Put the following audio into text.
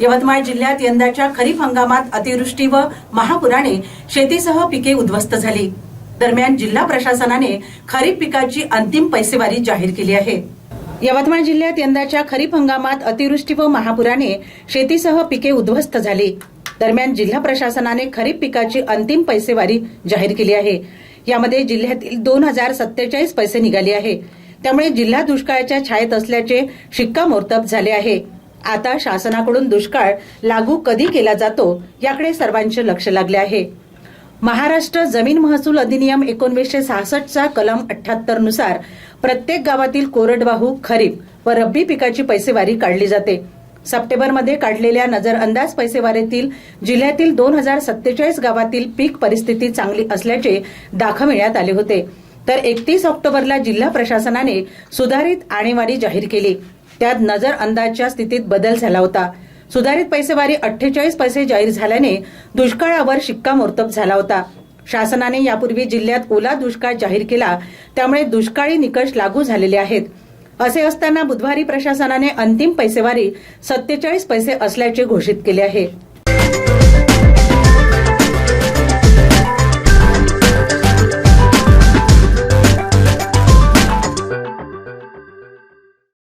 यवतमाळ जिल्ह्यात यंदाच्या खरीप हंगामात अतिवृष्टी व महापुराने शेतीसह पिके उद्ध्वस्त झाली. दरम्यान जिल्हा प्रशासनाने खरीप पिकाची अंतिम पैसेवारी जाहीर केली आहे. यवतमाळ जिल्ह्यात यंदाच्या खरीप हंगामात अतिवृष्टी व महापुराने शेतीसह पिके उद्ध्वस्त झाली. दरम्यान जिल्हा प्रशासनाने खरीप पिकाची अंतिम पैसेवारी जाहीर केली आहे. यामध्ये जिल्ह्यातील दोन हजार सत्तेचाळीस पैसे निघाले आहे. त्यामुळे जिल्हा दुष्काळाच्या छायेत असल्याचे शिक्कामोर्तब झाले आहे. आता शासनाकडून दुष्काळ लागू कधी केला जातो याकडे सर्वांचे लक्ष लागले आहे. महाराष्ट्र जमीन महसूल अधिनियम एकोणवीसशे सहासष्टचा कलम अठ्याहत्तरनुसार प्रत्येक गावातील कोरडवाहू खरीप व रब्बी पिकाची पैसेवारी काढली जाते. सप्टेंबरमध्ये काढलेल्या नजर अंदाज पैसेवारीतील जिल्ह्यातील दोन हजार सत्तेचाळीस गावातील पीक परिस्थिती चांगली असल्याचे दाखविण्यात आले होते. तर एकतीस ऑक्टोबरला जिल्हा प्रशासनाने सुधारित आणेवारी जाहीर केली. त्यात नजर अंदाजच्या स्थितीत बदल झाला होता. सुधारित पैसेवारी अठ्ठेचाळीस पैसे जाहीर झाल्याने दुष्काळावर शिक्कामोर्तब झाला होता. शासनाने यापूर्वी जिल्ह्यात ओला दुष्काळ जाहीर केला त्यामुळे दुष्काळी निकष लागू झालेले आहेत. असे असताना बुधवारी प्रशासनाने अंतिम पैसेवारी सत्तेचाळीस पैसे असल्याचे घोषित केले आहे.